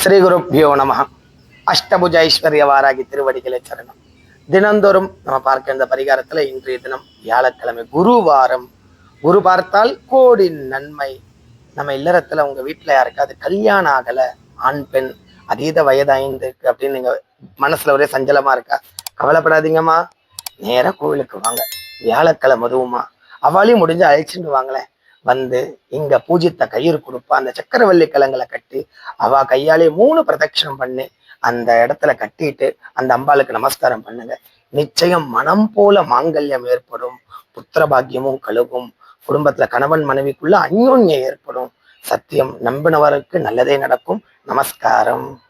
ஸ்ரீ குருப்பியோ நம. அஷ்டபுஜ ஐஸ்வர்ய வாராகி திருவடிகளை சரணம். தினந்தோறும் நம்ம பார்க்க இந்த பரிகாரத்தில் இன்றைய தினம் வியாழக்கிழமை குருவாரம். குரு பார்த்தால் கோடி நன்மை. நம்ம இல்லறத்தில் உங்கள் வீட்டில் யாருக்காவது கல்யாணம் ஆகலை ஆண் பெண் அதீத வயதாயிருந்து அப்படின்னு நீங்கள் மனசில் ஒரே சஞ்சலமாக இருக்கா? கவலைப்படாதீங்கம்மா. நேராக கோவிலுக்கு வாங்க. வியாழக்கிழமை அதுவுமா அவளையும் முடிஞ்சு அழைச்சிட்டு வாங்களேன். வந்து இங்க பூஜித்த கயிறு கொடுப்பா அந்த சக்கரவள்ளி கிழங்குல கட்டி அவ கையாலே மூணு பிரதட்சணம் பண்ணி அந்த இடத்துல கட்டிட்டு அந்த அம்பாளுக்கு நமஸ்காரம் பண்ணுங்க. நிச்சயம் மனம் போல மாங்கல்யம் ஏற்படும் புத்திர பாக்கியமும் கழுகும். குடும்பத்துல கணவன் மனைவிக்குள்ள அந்யோன்யம் ஏற்படும். சத்தியம் நம்பினவருக்கு நல்லதே நடக்கும். நமஸ்காரம்.